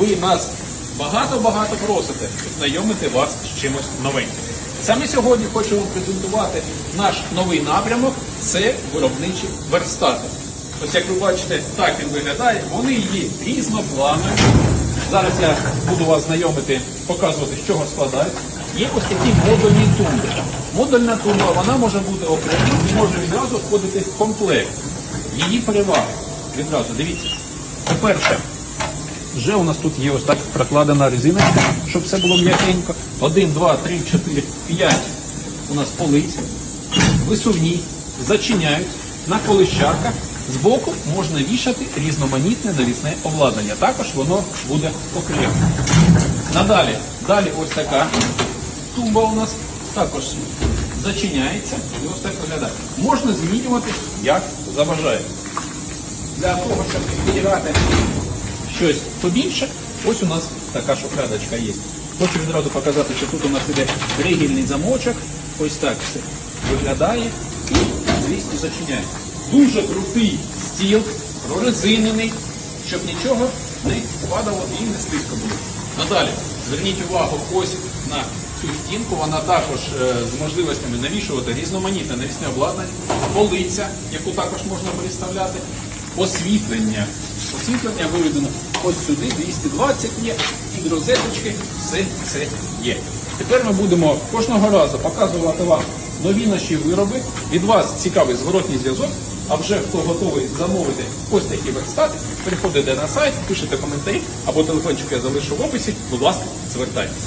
ви нас багато-багато просите знайомити вас з чимось новеньким. Саме сьогодні хочу вам презентувати наш новий напрямок це виробничі верстати. Ось як ви бачите, так він виглядає. Вони є різнопланові. Зараз я буду вас знайомити, показувати, з чого складають. Є ось такі модульні тумби. Модульна тумба вона може бути окремо і може відразу входити в комплект. Її переваги відразу. Дивіться. По-перше, вже у нас тут є ось так прокладена резиночка, щоб все було м'якенько. Один, два, три, чотири, п'ять у нас полиць, висувні, зачиняють на колищарках. Збоку можна вішати різноманітне навісне обладнання. Також воно буде окремо. Надалі, далі ось така тумба у нас також зачиняється і ось так виглядає. Можна змінювати, як заважає. Для того, щоб підіграти щось побільше, ось у нас така шухлядочка є. Хочу відразу показати, що тут у нас іде ригільний замочок. Ось так все виглядає і, звісно, зачиняє. Дуже крутий стіл, прорезинений, щоб нічого не падало і не слизько було. Надалі, зверніть увагу ось на цю стінку, вона також е, з можливостями навішувати різноманітне навісне обладнання, полиця, яку також можна переставляти, освітлення. Освітлення виведено ось сюди, 220 є, і розеточки, все це є. Тепер ми будемо кожного разу показувати вам нові наші вироби. Від вас цікавий зворотній зв'язок. А вже хто готовий замовити ось такі верстати, переходите на сайт, пишете коментарі або телефончик я залишу в описі. Будь ласка, звертайтеся.